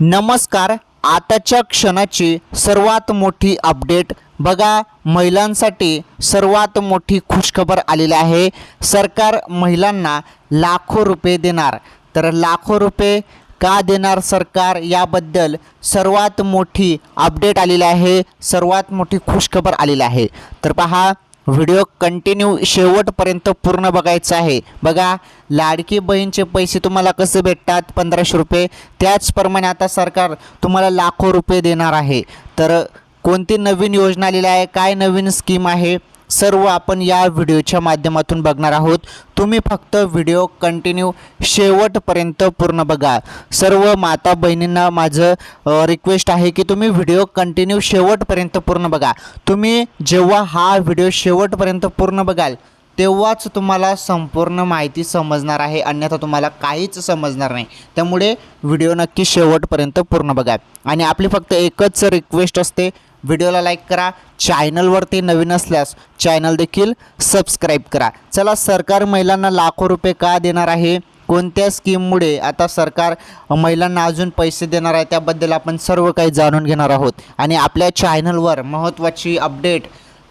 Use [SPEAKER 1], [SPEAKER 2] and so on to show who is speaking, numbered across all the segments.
[SPEAKER 1] नमस्कार. आताच्या क्षणाची सर्वात मोठी अपडेट. बघा महिलांसाठी सर्वात मोठी खुशखबर आलेली आहे. सरकार महिलांना लाखो रुपये देणार. तर लाखो रुपये का देणार सरकार याबद्दल सर्वात मोठी अपडेट आलेली आहे. सर्वात मोठी खुशखबर आलेली आहे. तर पहा व्हिडिओ कंटिन्यू शेवटपर्यंत पूर्ण बघायचं आहे. बघा लाडकी बहीणचे पैसे तुम्हाला कसे भेटतात? पंधराशे रुपये. त्याचप्रमाणे आता सरकार तुम्हाला लाखो रुपये देणार आहे. तर कोणती नवीन योजना आलेली आहे? काय नवीन स्कीम आहे? सर्व आपण या व्हिडिओच्या माध्यमातून बघणार आहोत. तुम्ही फक्त व्हिडिओ कंटिन्यू शेवटपर्यंत पूर्ण बघा. सर्व माता बहिणींना माझं रिक्वेस्ट आहे की तुम्ही व्हिडिओ कंटिन्यू शेवटपर्यंत पूर्ण बघा. तुम्ही जेव्हा हा व्हिडिओ शेवटपर्यंत पूर्ण बघाल तेव्हाच तुम्हाला संपूर्ण माहिती समजणार आहे. अन्यथा तुम्हाला काहीच समजणार नाही. त्यामुळे व्हिडिओ नक्की शेवटपर्यंत पूर्ण बघा. आणि आपली फक्त एकच रिक्वेस्ट असते व्हिडिओला लाईक करा. चॅनलवरती नवीन असल्यास चॅनल देखील सबस्क्राईब करा. चला सरकार महिलांना लाखो रुपये का देणार आहे? कोणत्या स्कीममुळे आता सरकार महिलांना अजून पैसे देणार आहे? त्याबद्दल आपण सर्व काही जाणून घेणार आहोत. आणि आपल्या चॅनलवर महत्त्वाची अपडेट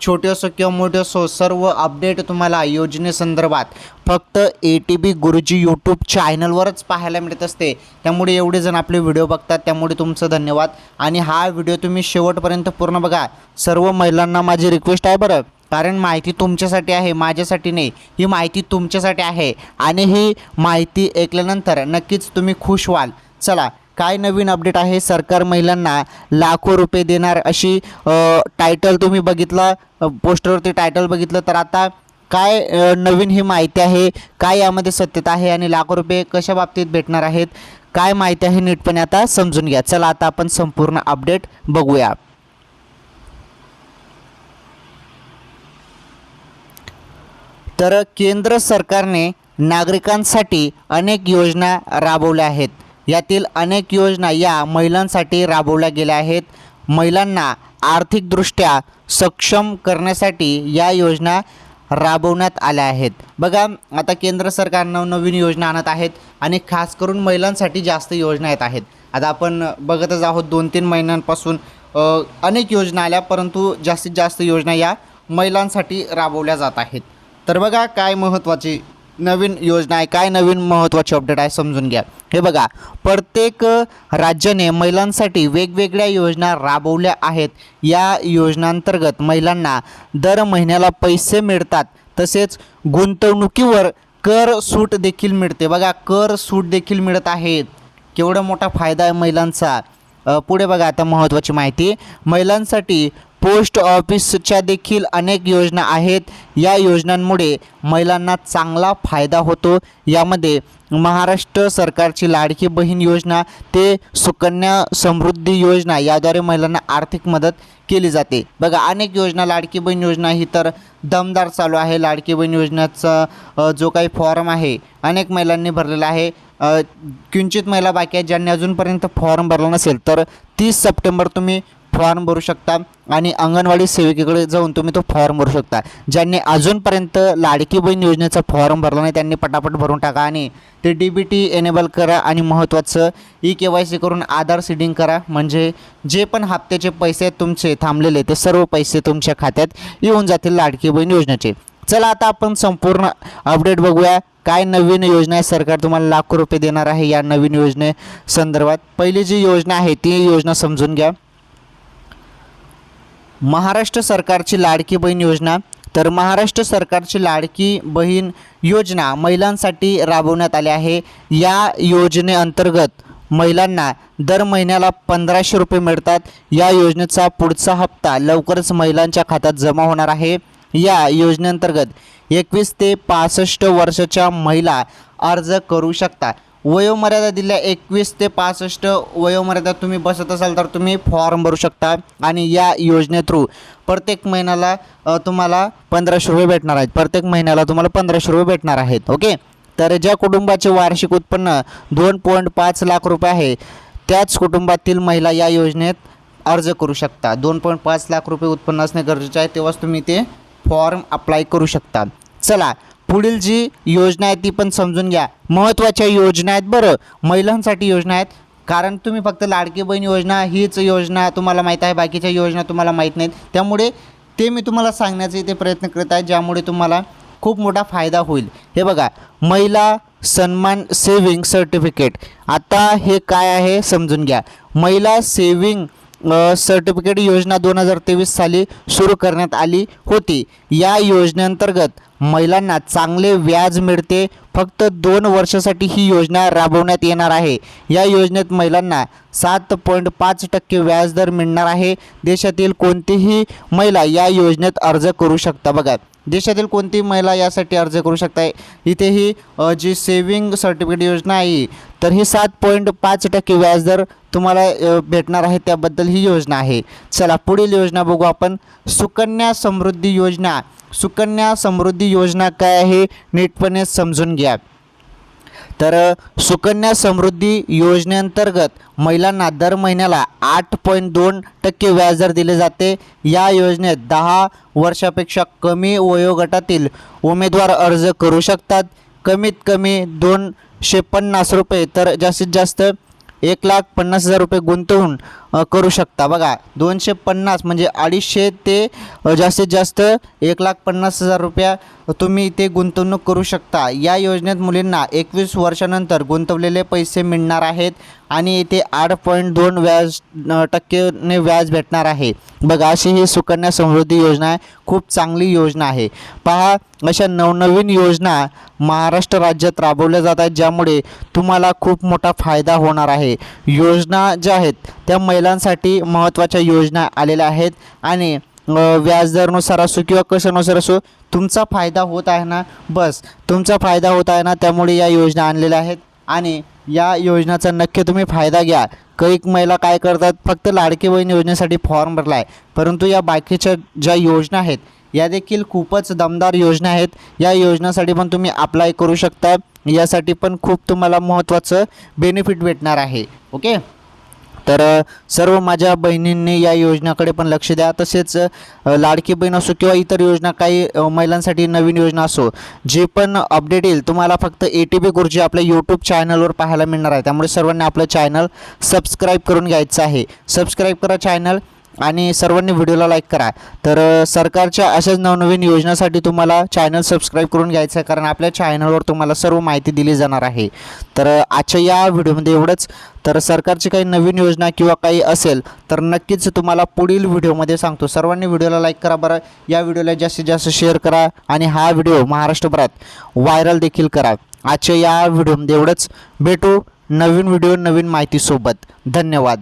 [SPEAKER 1] छोटे असो किंवा मोठे असो सर्व अपडेट तुम्हाला योजनेसंदर्भात फक्त ए टी बी गुरुजी यूट्यूब चॅनलवरच पाहायला मिळत असते. त्यामुळे एवढे जण आपले व्हिडिओ बघतात. त्यामुळे तुमचं धन्यवाद. आणि हा व्हिडिओ तुम्ही शेवटपर्यंत पूर्ण बघा. सर्व महिलांना माझी रिक्वेस्ट आहे बरं. कारण माहिती तुमच्यासाठी आहे माझ्यासाठी नाही. ही माहिती तुमच्यासाठी आहे. आणि ही माहिती ऐकल्यानंतर नक्कीच तुम्ही खुश व्हाल. चला काय नवीन अपडेट आहे? सरकार महिलांना लाखो रुपये देणार अशी टायटल तुम्ही बघितलं पोस्टरवरती टायटल बघितलं तर आता काय नवीन ही माहिती आहे? काय यामध्ये सत्यता आहे आणि लाखो रुपये कशा बाबतीत भेटणार आहेत? काय माहिती आहे नीटपणे आता समजून घ्या. चला आता आपण संपूर्ण अपडेट बघूया. तर केंद्र सरकारने नागरिकांसाठी अनेक योजना राबवल्या आहेत. यातील अनेक योजना या महिलांसाठी राबवल्या गेल्या आहेत. महिलांना आर्थिकदृष्ट्या सक्षम करण्यासाठी या योजना राबवण्यात आल्या आहेत. बघा आता केंद्र सरकार नवनवीन योजना आणत आहेत आणि खास करून महिलांसाठी जास्त योजना येत आहेत. आता आपण बघतच आहोत दोन तीन महिन्यांपासून अनेक योजना आल्या परंतु जास्तीत जास्त योजना या महिलांसाठी राबवल्या जात आहेत. तर बघा काय महत्त्वाची नवीन योजना आहे काय नवीन महत्त्वाची अपडेट आहे समजून घ्या. हे बघा प्रत्येक राज्याने महिलांसाठी वेगवेगळ्या योजना राबवल्या आहेत. या योजनांतर्गत महिलांना दर महिन्याला पैसे मिळतात तसेच गुंतवणुकीवर कर सूट देखील मिळते. बघा कर सूट देखील मिळत आहेत. केवढा मोठा फायदा आहे महिलांचा. पुढे बघा आता महत्त्वाची माहिती. महिलांसाठी पोस्ट ऑफिसच्या देखील अनेक योजना आहेत. या योजनांमुळे महिलांना चांगला फायदा होतो. यामध्ये महाराष्ट्र सरकारची लाडकी बहीण योजना ते सुकन्या समृद्धी योजना याद्वारे महिलांना आर्थिक मदत केली जाते. बघा अनेक योजना लाडकी बहीण योजना ही तर दमदार चालू आहे. लाडकी बहीण योजनेचा जो काही फॉर्म आहे अनेक महिलांनी भरलेला आहे. किंचित महिला बाकी आहेत ज्यांनी अजूनपर्यंत फॉर्म भरला नसेल तर तीस सप्टेंबर तुम्ही फॉर्म भरू शकता आणि अंगणवाडी सेविकेकडे जाऊन तुम्ही तो फॉर्म भरू शकता. ज्यांनी अजूनपर्यंत लाडकी बहीण योजनेचा फॉर्म भरला नाही त्यांनी पटापट भरून टाका आणि ते डी बी टी एनेबल करा आणि महत्त्वाचं ई के वाय सी करून आधार सीडिंग करा. म्हणजे जे पण हप्त्याचे पैसे आहेत तुमचे थांबलेले ते सर्व पैसे तुमच्या खात्यात येऊन जातील लाडकी बहीण योजनेचे. चला आता आपण संपूर्ण अपडेट बघूया. काय नवीन योजना आहे सरकार तुम्हाला लाखो रुपये देणार आहे या नवीन योजने संदर्भात. पहिली जी योजना आहे ती योजना समजून घ्या. महाराष्ट्र सरकारची लाडकी बहीण योजना. तर महाराष्ट्र सरकारची लाडकी बहीण योजना महिलांसाठी राबवण्यात आली आहे. या योजनेअंतर्गत महिलांना दर महिन्याला पंधराशे रुपये मिळतात. या योजनेचा पुढचा हप्ता लवकरच महिलांच्या खात्यात जमा होणार आहे. या योजनेअंतर्गत एकवीस ते पासष्ट वर्षाच्या महिला अर्ज करू शकता वयोमर्यादा दिल्या एकवीस ते पासष्ट वयोमर्यादा तुम्ही बसत असाल तर तुम्ही फॉर्म भरू शकता आणि या योजने थ्रू प्रत्येक महिन्याला तुम्हाला पंधराशे रुपये भेटणार आहेत. प्रत्येक महिन्याला तुम्हाला पंधराशे रुपये भेटणार आहेत ओके? तर ज्या कुटुंबाचे वार्षिक उत्पन्न दोन पॉईंट पाच लाख रुपये आहे त्याच कुटुंबातील महिला या योजनेत अर्ज करू शकता. दोन पॉईंट पाच लाख रुपये उत्पन्न असणे गरजेचे आहे तेव्हाच तुम्ही ते फॉर्म अप्लाय करू शकता. चला पुढील जी योजना आहे ती पण समजून घ्या. महत्त्वाच्या योजना आहेत बरं. महिलांसाठी योजना आहेत. कारण तुम्ही फक्त लाडकी बहीण योजना हीच योजना तुम्हाला माहीत आहे. बाकीच्या योजना तुम्हाला माहीत नाहीत. त्यामुळे ते मी तुम्हाला सांगण्याचा इथे प्रयत्न करत आहे ज्यामुळे तुम्हाला खूप मोठा फायदा होईल. हे बघा महिला सन्मान सेविंग सर्टिफिकेट. आता हे काय आहे समजून घ्या. महिला सेविंग सर्टिफिकेट योजना दोन हजार तेवीस साली सुरू करण्यात आली होती. या योजनेअंतर्गत महिलांना चांगले व्याज मिळते. फक्त दोन वर्षासाठी ही योजना राबवण्यात येणार आहे. या योजनेत महिलांना सात पॉईंट पाच टक्के व्याजदर मिळणार आहे. देशातील कोणतीही महिला या योजनेत अर्ज करू शकता बघा. देशातील कोणतीही महिला यासाठी अर्ज करू शकता इथे ही जी सेविंग सर्टिफिकेट योजना आहे तर ही सात पॉईंट पाच टक्के व्याजदर तुम्हाला भेटणार आहे. त्याबद्दल ही योजना आहे. चला पुढील योजना बघू आपण. सुकन्या समृद्धी योजना. सुकन्या समृद्धी योजना काय आहे नीटपणे समजून घ्या. तर सुकन्या समृद्धी योजनेअंतर्गत महिलांना दर महिन्याला आठ पॉईंट दोन टक्के व्याजदर दिले जाते. या योजनेत दहा वर्षापेक्षा कमी वयोगटातील उमेदवार अर्ज करू शकतात. कमीत कमी दोनशे पन्नास रुपये तर जास्तीत जास्त एक लाख पन्नास हजार रुपये गुंतवून करू शकता. बघा दोनशे पन्नास म्हणजे अडीचशे ते जास्तीत जास्त एक लाख पन्नास हजार रुपया तुम्ही इथे गुंतवणूक करू शकता. या योजनेत मुलींना एकवीस वर्षानंतर गुंतवलेले पैसे मिळणार आहेत आणि इथे आठ पॉईंट दोन व्याज टक्केने व्याज भेटणार आहे. बघा अशी ही सुकन्या समृद्धी योजना आहे. खूप चांगली योजना आहे. पहा अशा नवनवीन योजना महाराष्ट्र राज्यात राबवल्या जात आहेत ज्यामुळे तुम्हाला खूप मोठा फायदा होणार आहे. योजना ज्या आहेत त्या महिलांसाठी महत्त्वाच्या योजना आलेल्या आहेत. आणि अ, व्याजदरनुसार असो किंवा कशानुसार असो तुमचा फायदा होत आहे ना? बस तुमचा फायदा होत आहे ना? त्यामुळे या योजना आणलेल्या आहेत. आणि या योजनेचा नक्की तुम्ही फायदा घ्या. कैक महिला काय करतात? फक्त लाडकी बहीण योजनेसाठी फॉर्म भरला आहे परंतु या बाकीच्या ज्या योजना आहेत या देखील खूपच दमदार योजना आहेत. या योजनासाठी पण तुम्ही अप्लाय करू शकता. यासाठी पण खूप तुम्हाला महत्त्वाचं बेनिफिट भेटणार आहे. ओके तर सर्व माझ्या बहिणींनी या योजनाकडे पण लक्ष द्या. तसेच लाडकी बहीण असो किंवा इतर योजना काही महिलांसाठी नवीन योजना असो जे पण अपडेट येईल तुम्हाला फक्त ए टी पी गुरुजी आपल्या यूट्यूब चॅनलवर पाहायला मिळणार आहे. त्यामुळे सर्वांनी आपलं चॅनल सबस्क्राईब करून घ्यायचं आहे. सबस्क्राईब करा चॅनल आणि सर्वांनी व्हिडिओला लाईक करा. तर सरकारच्या अशाच नवनवीन योजनासाठी तुम्हाला चॅनल सबस्क्राईब करून घ्यायचं आहे कारण आपल्या चॅनलवर तुम्हाला सर्व माहिती दिली जाणार आहे. तर आजच्या या व्हिडिओमध्ये एवढंच. तर सरकारची काही नवीन योजना किंवा काही असेल तर नक्कीच तुम्हाला पुढील व्हिडिओमध्ये सांगतो. सर्वांनी व्हिडिओला लाईक करा बरं. या व्हिडिओला जास्तीत जास्त शेअर करा आणि हा व्हिडिओ महाराष्ट्रभरात व्हायरल देखील करा. आजच्या या व्हिडिओमध्ये एवढंच. भेटू नवीन व्हिडिओ नवीन माहितीसोबत. धन्यवाद.